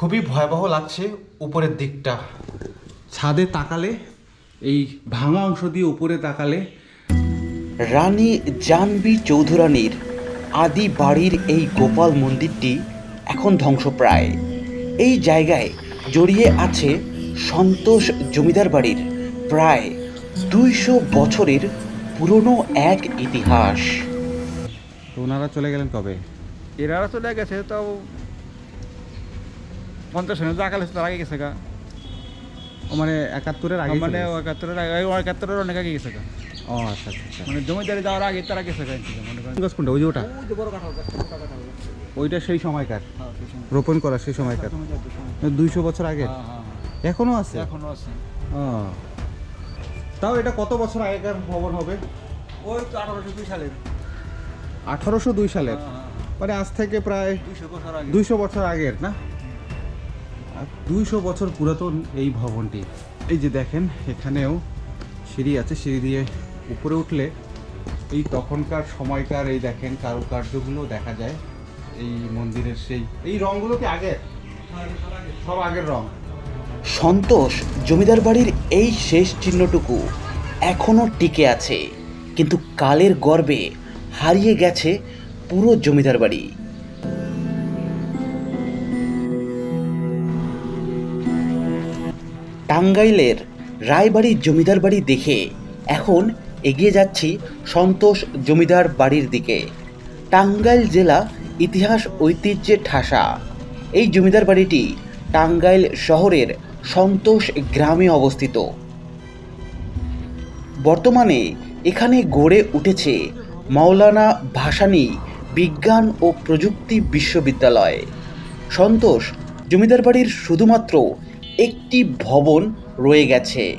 খুবই ভয়াবহ লাগছে উপরের দিকটা। ছাদে তাকালে এই ভাঙা অংশ দিয়ে উপরে তাকালে। রানী জানবি চৌধুরানীর আদি বাড়ির এই গোপাল মন্দিরটি এখন ধ্বংসপ্রায়। এই জায়গায় জড়িয়ে আছে সন্তোষ জমিদার বাড়ির প্রায় দুইশো বছরের পুরনো এক ইতিহাস। তো ওনারা চলে গেলেন কবে? এরা চলে গেছে তাও পঞ্চাশ সনে যা কালে তার আগে গেছে গা। মানে একাত্তরের আগে মানে একাত্তরের আগে ওই একাত্তরের অনেক আগে গেছে গা। ও আচ্ছা আচ্ছা আচ্ছা। মানে জমিদারি যাওয়ার আগে তারা গেছে গা মনে করেন। গাছ কোনটা? ওই যে ওটা। ওইটা সেই সময়কার। হ্যাঁ। রোপণ করা সেই সময়কার। দুশো। দুইশো বছর আগে? হ্যাঁ, হ্যাঁ। এখনও আছে? এখনও আছে। তাও এটা কত বছর আগেকার ভবন হবে? ওই তো আঠারোশো দুই সালের। আঠারোশো দুই সালের? মানে আজ থেকে প্রায় দুইশো বছর আগের না? দুইশো বছর পুরাতন এই ভবনটি। এই যে দেখেন, এখানেও সিঁড়ি আছে। সিঁড়ি দিয়ে উপরে উঠলে এই তখনকার সময়কার এই দেখেন কারুকার্যগুলো দেখা যায়। এই মন্দিরের সেই, এই রঙগুলো কি আগের? সব আগের রং। সন্তোষ জমিদার বাড়ির এই শেষ চিহ্নটুকু এখনও টিকে আছে। কিন্তু কালের গর্বে হারিয়ে গেছে পুরো জমিদার বাড়ি। টাঙ্গাইলের রায়বাড়ির জমিদার বাড়ি দেখে এখন এগিয়ে যাচ্ছি সন্তোষ জমিদার বাড়ির দিকে। টাঙ্গাইল জেলা ইতিহাস ঐতিহ্যে ঠাসা। এই জমিদার বাড়িটি টাঙ্গাইল শহরের সন্তোষ গ্রামে অবস্থিত। বর্তমানে এখানে গড়ে উঠেছে মাওলানা ভাসানী বিজ্ঞান ও প্রযুক্তি বিশ্ববিদ্যালয়। সন্তোষ জমিদার বাড়ির শুধুমাত্র একটি ভবন রয়ে গেছে।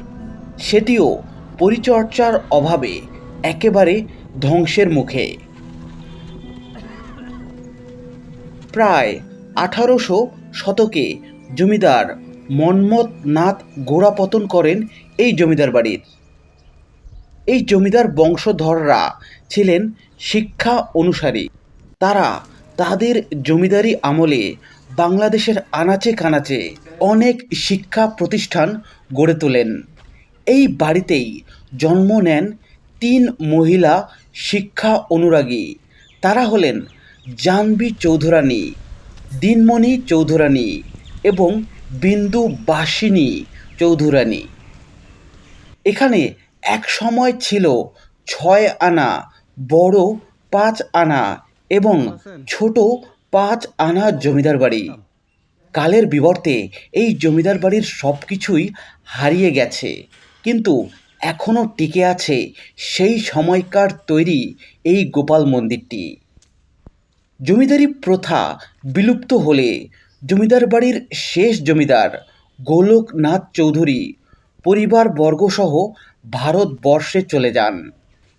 সেটিও পরিচর্যার অভাবে একেবারে ধ্বংসের মুখে। প্রায় আঠারোশো শতকে জমিদার মন্মথ নাথ গোড়াপতন করেন এই জমিদার বাড়ির। এই জমিদার বংশধররা ছিলেন শিক্ষা অনুসারী। তারা তাদের জমিদারি আমলে বাংলাদেশের আনাচে কানাচে অনেক শিক্ষা প্রতিষ্ঠান গড়ে তোলেন। এই বাড়িতেই জন্ম নেন তিন মহিলা শিক্ষা অনুরাগী। তারা হলেন জাহ্নবী চৌধুরানী, দিনমণি চৌধুরানী এবং বিন্দু বাসিনী চৌধুরানী। এখানে এক সময় ছিল ছয় আনা, বড় পাঁচ আনা এবং ছোট পাঁচ আনা জমিদার বাড়ি। কালের বিবর্তে এই জমিদার বাড়ির সব কিছুই হারিয়ে গেছে। কিন্তু এখনও টিকে আছে সেই সময়কার তৈরি এই গোপাল মন্দিরটি। জমিদারি প্রথা বিলুপ্ত হলে জমিদার বাড়ির শেষ জমিদার গোলকনাথ চৌধুরী পরিবারবর্গসহ ভারতবর্ষে চলে যান।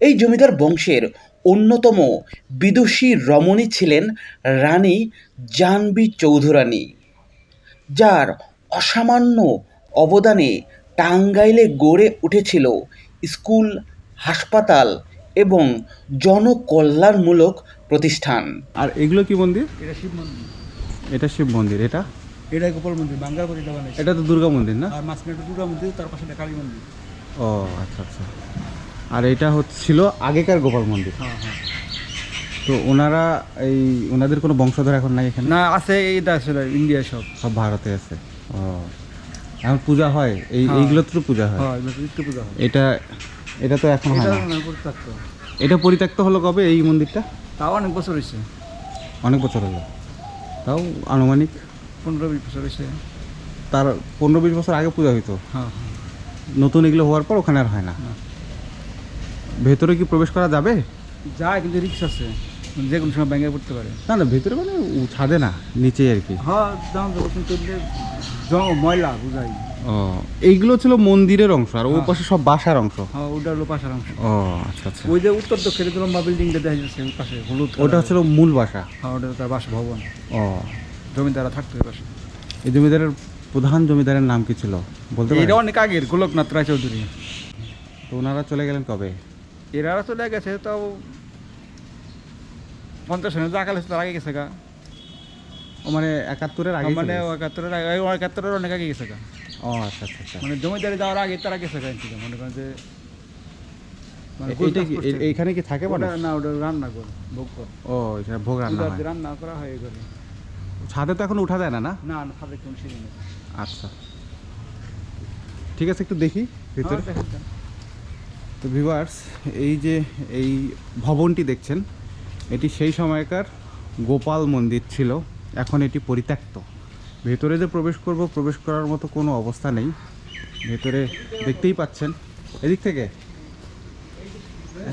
এই জমিদার বংশের অন্যতম বিদুষী রমণী ছিলেন রানী জাহ্নবী চৌধুরানী যার অসামান্য অবদানে টাঙ্গাইলে গড়ে উঠেছিল স্কুল হাসপাতাল এবং জনকল্যাণমূলক প্রতিষ্ঠান। আর এগুলো কি মন্দির? এটা শিব মন্দির। এটা শিব মন্দির এটা? এটা গোপাল মন্দির বাঙ্গার করে এটা তো দুর্গা মন্দির না? আর মাঝখানে দুর্গা মন্দির তার পাশে কালী মন্দির। ও আচ্ছা আচ্ছা। আর এটা হচ্ছিল আগেকার গোপাল মন্দির। হ্যাঁ হ্যাঁ। তো ওনারা এই ওনাদের কোনো বংশধর এখন নাই এখানে? না আছে এইটা আসলে ইন্ডিয়া সব। সব ভারতে আছে। ও এখন পূজা হয়? এই হ্যাঁ। এইগুলোতে তো পূজা হয়? পূজা এটা এটা তো এখন হয় এটা না? পরিত্যক্ত। এটা পরিত্যক্ত হলো কবে এই মন্দিরটা? তাও অনেক বছর হয়েছে অনেক বছর হলো। তাও আনুমানিক? পনেরো বিশ বছর হয়েছে তার পনেরো বিশ বছর আগে পূজা হইতো। নতুন এগুলো হওয়ার পর ওখানে আর হয় না। ভেতরে কি প্রবেশ করা যাবে? যায় কিন্তু রিক্স আছে। যে কোনো সময় ব্যাঙ্গে পড়তে পারে। না না ভেতরে মানে ছাদে না নিচে আর কি? হ্যাঁ ময়লা বুঝাই। ও এইগুলো ছিল মন্দিরের অংশ আর ও হ্যাঁ। পাশে সব বাসার অংশ? হ্যাঁ ওটা হলো পাশের অংশ। ও আচ্ছা আচ্ছা। ওই যে উত্তর দক্ষিণে যে লম্বা বিল্ডিংটা দেখা যাচ্ছে ওই পাশে হলুদ ওটা। হচ্ছিল মূল বাসা। হ্যাঁ ওটা তার বাস ভবন। ও। জমিদারা থাকতো ওই পাশে। এই জমিদারের প্রধান জমিদারের নাম কি ছিল? বলতে এটা অনেক আগের গোলকনাথ রায় চৌধুরী তো ওনারা চলে গেলেন কবে? এরা চলে গেছে তাও পঞ্চাশ সনে যা কালে তার আগে গেছে গা। ও মানে একাত্তরের আগে মানে একাত্তরের আগে একাত্তরের অনেক আগে গেছে গা। ও আচ্ছা আচ্ছা আচ্ছা। মানে জমিদারি যাওয়ার আগে তারা গেছে গা মনে করেন যে মানে এইখানে কি থাকে ওটা না ওটা রান্না করে ভোগ করে। ও এখানে ভোগ রান্না হয়। রান্না করা হয় করে ছাদে তো এখন উঠা যায় না না? না না খাবে কোন সিঁড়ি নেই। আচ্ছা। ঠিক আছে একটু দেখি ভিতরে। হ্যাঁ, দেখেন তো। ভিভার্স এই যে এই ভবনটি দেখছেন, এটি সেই সময়কার গোপাল মন্দির ছিল, এখন এটি পরিত্যক্ত। ভেতরে যে প্রবেশ করব, প্রবেশ করার মতো কোনো অবস্থা নেই। ভেতরে দেখতেই পাচ্ছেন। এদিক থেকে?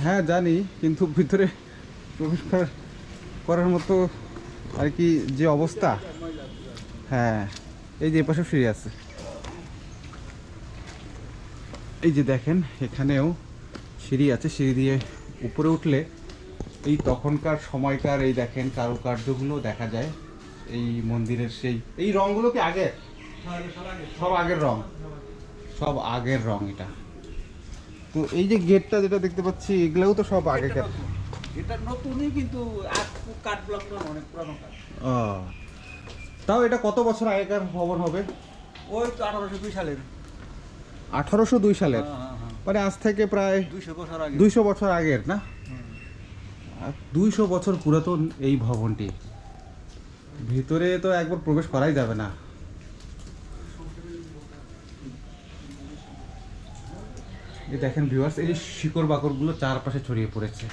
হ্যাঁ জানি, কিন্তু ভিতরে প্রবেশ করার করার মতো আর কি যে অবস্থা। হ্যাঁ এই যে এপাশে সিঁড়ি আছে। এই যে দেখেন, এখানেও সিঁড়ি আছে সিঁড়ি দিয়ে উপরে উঠলে এই তখনকার সময়কার এই দেখেন কারুকার্যগুলো দেখা যায়। এই মন্দিরের সেই এই রংগুলো কি আগের? সব আগের রং। সব আগের রং এটা। তো এই যে গেটটা যেটা দেখতে পাচ্ছি এগুলোও তো সব আগেকার এটা নতুনই কিন্তু কাঠ ব্লক অনেক পুরানো কাঠ। ও। তাও এটা কত বছর আগেকার ভবন হবে? ওই তো আঠারোশো দুই সালের। আঠারোশো দুই সালের। হ্যাঁ, হ্যাঁ। মানে আজ থেকে প্রায় দুইশো বছর আগের। না? দুইশো বছর পুরাতন এই ভবনটি। ভিতরে তো একবার প্রবেশ করাই যাবে না। এই দেখেন ভিউয়ার্স এই শিকড় বাকড়গুলো চারপাশে ছড়িয়ে পড়েছে।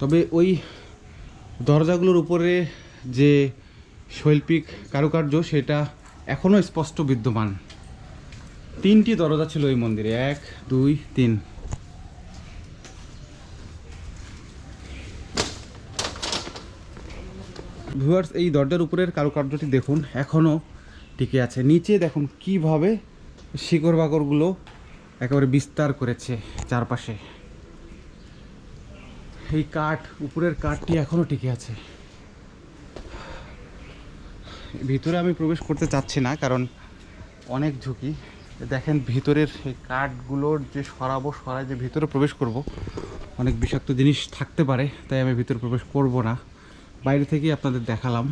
তবে ওই দরজাগুলোর উপরে যে শৈল্পিক কারুকার্য সেটা এখনও স্পষ্ট বিদ্যমান। তিনটি দরজা ছিল এই মন্দিরে। এক, দুই, তিন। ভিউয়ার্স, এই দরজার উপরের কারুকার্যটি দেখুন এখনও টিকে আছে। নিচে দেখুন কীভাবে শিকড় বাকড়গুলো একেবারে বিস্তার করেছে চারপাশে। এই কাঠ, উপরের কাঠটি এখনও টিকে আছে। ভিতরে আমি প্রবেশ করতে চাচ্ছি না, কারণ অনেক ঝুঁকি। দেখেন ভিতরের এই কাঠগুলোর যে সরাবো সরাই যে ভিতরে প্রবেশ করব, অনেক বিষাক্ত জিনিস থাকতে পারে, তাই আমি ভিতরে প্রবেশ করব না। বাইরে থেকেই আপনাদের দেখালাম।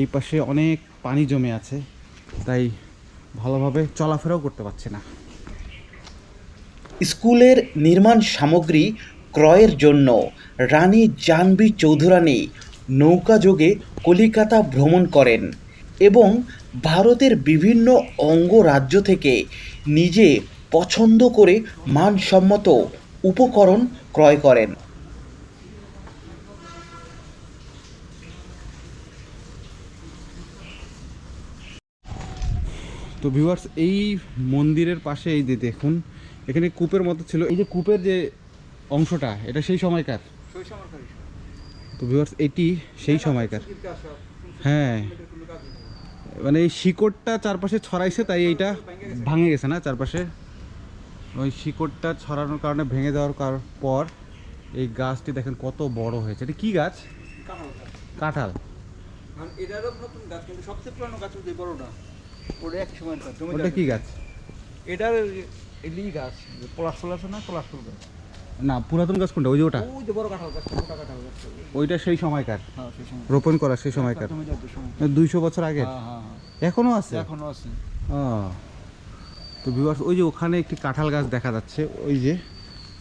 এই পাশে অনেক পানি জমে আছে, তাই ভালোভাবে চলাফেরাও করতে পারছি না। স্কুলের নির্মাণ সামগ্রী ক্রয়ের জন্য রানী জানবি চৌধুরানী নৌকাযোগে কলিকাতা ভ্রমণ করেন এবং ভারতের বিভিন্ন অঙ্গরাজ্য থেকে নিজে পছন্দ করে মানসম্মত উপকরণ ক্রয় করেন। তো ভিউয়ার্স এই মন্দিরের পাশে এই যে দেখুন এখানে কূপের মতো ছিল। এই যে কূপের যে অংশটা এটা সেই সময়কার? সেই সময়কার। তো ভিউয়ার্স এটি সেই সময়কার। হ্যাঁ। মানে এই শিকড়টা চারপাশে ছড়াইছে তাই এইটা ভাঙে গেছে না চারপাশে? ওই শিকড়টা ছড়ানোর কারণে ভেঙে দেওয়ার কার- পর এই গাছটি দেখেন কত বড় হয়েছে। এটা কি গাছ? কাঁঠাল। এটারও নতুন গাছ কিন্তু সবচেয়ে পুরানো গাছ হচ্ছে এই বড়টা। ওটা এক সময় গাছ ওটা কি গাছ? এটার গাছ পলাশ ফুল আছে না পলাশ ফুল গাছ। না পুরাতন গাছ কোনটা ওই যে ওটা? ওই যে বড় কাঁঠাল গাছ মোটা কাঁঠাল গাছ। ওইটা সেই সময়কার। হ্যাঁ সেই সময়। রোপণ করা সেই সময়কার। সময়। দুইশো বছর আগে হ্যাঁ হ্যাঁ এখনও আছে? এখনও আছে। তো ভিউয়ার্স ওই যে ওখানে একটি কাঁঠাল গাছ দেখা যাচ্ছে ওই যে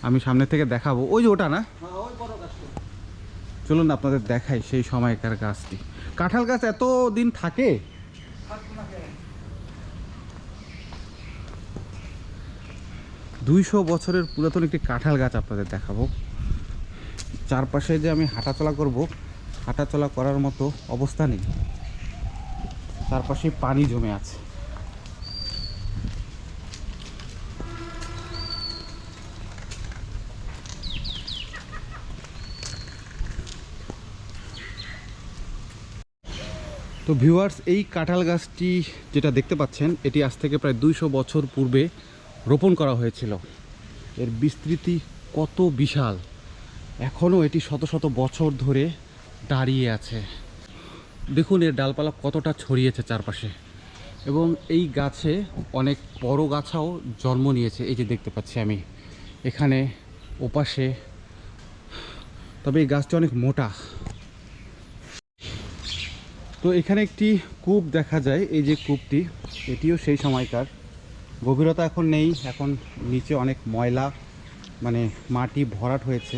আমি সামনে থেকে দেখাবো। ওই যে ওটা না? হ্যাঁ ওই বড় গাছ চলুন আপনাদের দেখাই সেই সময়কার গাছটি। কাঁঠাল গাছ এত দিন থাকে? দুইশো বছরের পুরাতন একটি কাঁঠাল গাছ আপনাদের দেখাবো। চারপাশে যে আমি হাঁটাচলা করব, হাঁটাচলা করার মতো অবস্থা নেই। চারপাশে পানি জমে আছে। তো ভিউয়ার্স এই কাঁঠাল গাছটি যেটা দেখতে পাচ্ছেন, এটি আজ থেকে প্রায় দুইশো বছর পূর্বে রোপণ করা হয়েছিল। এর বিস্তৃতি কত বিশাল, এখনও এটি শত শত বছর ধরে দাঁড়িয়ে আছে। দেখুন, এর ডালপালা কতটা ছড়িয়েছে চারপাশে। এবং এই গাছে অনেক বড় গাছাও জন্ম নিয়েছে, এই যে দেখতে পাচ্ছি আমি। এখানে ওপাশে, তবে এই গাছটি অনেক মোটা। তো এখানে একটি কূপ দেখা যায়, এই যে কূপটি, এটিও সেই সময়কার। গভীরতা এখন নেই, এখন নিচে অনেক ময়লা মানে মাটি ভরাট হয়েছে।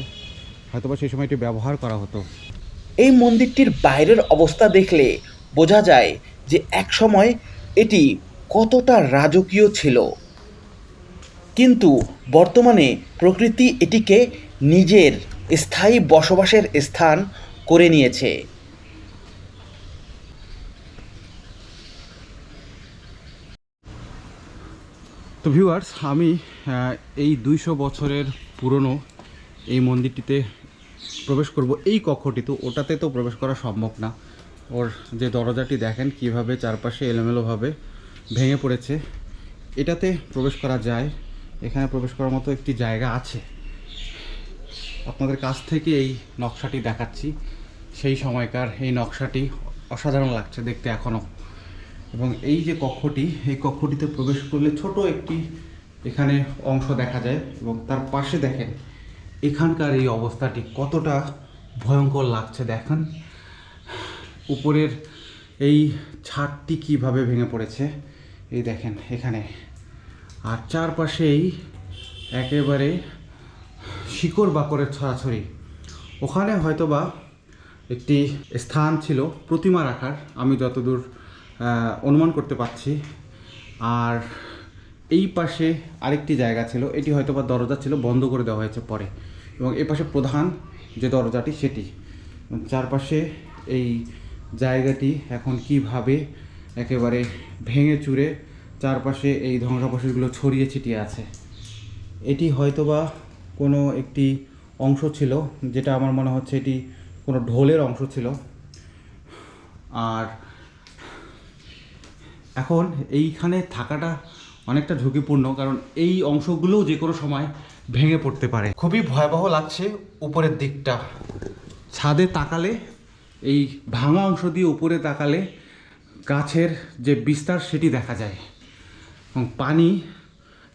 হয়তোবা সেই সময় এটি ব্যবহার করা হতো। এই মন্দিরটির বাইরের অবস্থা দেখলে বোঝা যায় যে একসময় এটি কতটা রাজকীয় ছিল। কিন্তু বর্তমানে প্রকৃতি এটিকে নিজের স্থায়ী বসবাসের স্থান করে নিয়েছে। তো ভিউয়ার্স আমি এই দুইশো বছরের পুরনো এই মন্দিরটিতে প্রবেশ করব। এই কক্ষটি তো ওটাতে তো প্রবেশ করা সম্ভব না। ওর যে দরজাটি দেখেন কীভাবে চারপাশে এলোমেলোভাবে ভেঙে পড়েছে। এটাতে প্রবেশ করা যায়। এখানে প্রবেশ করার মতো একটি জায়গা আছে। আপনাদের কাছ থেকে এই নকশাটি দেখাচ্ছি। সেই সময়কার এই নকশাটি অসাধারণ লাগছে দেখতে এখনও। এবং এই যে কক্ষটি, এই কক্ষটিতে প্রবেশ করলে ছোট একটি এখানে অংশ দেখা যায় এবং তার পাশে দেখেন, এখানকার এই অবস্থাটি কতটা ভয়ঙ্কর লাগছে দেখেন। উপরের এই ছাদটি কীভাবে ভেঙে পড়েছে, এই দেখেন এখানে। আর চারপাশেই একেবারে শিকড় বাকরের ছড়াছড়ি। ওখানে হয়তোবা একটি স্থান ছিল প্রতিমা রাখার আমি যতদূর অনুমান করতে পারছি। আর এই পাশে আরেকটি জায়গা ছিল, এটি হয়তোবা দরজা ছিল বন্ধ করে দেওয়া হয়েছে পরে। এবং এই পাশে প্রধান যে দরজাটি, সেটি। চারপাশে এই জায়গাটি এখন কীভাবে একেবারে ভেঙে চুরে চারপাশে এই ধ্বংসাবশেষগুলো ছড়িয়ে ছিটিয়ে আছে। এটি হয়তোবা কোনো একটি অংশ ছিল, যেটা আমার মনে হচ্ছে এটি কোনো ঢোলের অংশ ছিল। আর এখন এইখানে থাকাটা অনেকটা ঝুঁকিপূর্ণ কারণ এই অংশগুলোও যে কোনো সময় ভেঙে পড়তে পারে। খুবই ভয়াবহ লাগছে উপরের দিকটা। ছাদে তাকালে এই ভাঙা অংশ দিয়ে উপরে তাকালে গাছের যে বিস্তার সেটি দেখা যায়। এবং পানি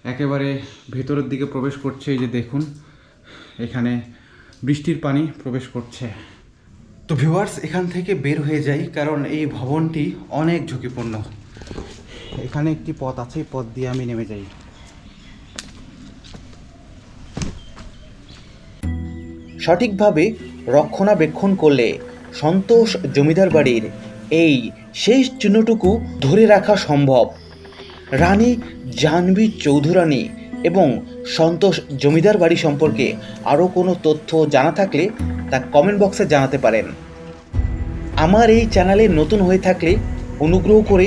একেবারে ভেতরের দিকে প্রবেশ করছে এই যে দেখুন এখানে বৃষ্টির পানি প্রবেশ করছে। তো ভিউয়ার্স এখান থেকে বের হয়ে যাই কারণ এই ভবনটি অনেক ঝুঁকিপূর্ণ। এখানে একটি পথ আছে পথ দিয়ে আমি নেমে যাই। সঠিকভাবে রক্ষণাবেক্ষণ করলে সন্তোষ জমিদার বাড়ির এই শেষ চিহ্নটুকু ধরে রাখা সম্ভব। রানী জাহ্নবী চৌধুরানী এবং সন্তোষ জমিদার বাড়ি সম্পর্কে আরও কোনো তথ্য জানা থাকলে তা কমেন্ট বক্সে জানাতে পারেন। আমার এই চ্যানেলে নতুন হয়ে থাকলে অনুগ্রহ করে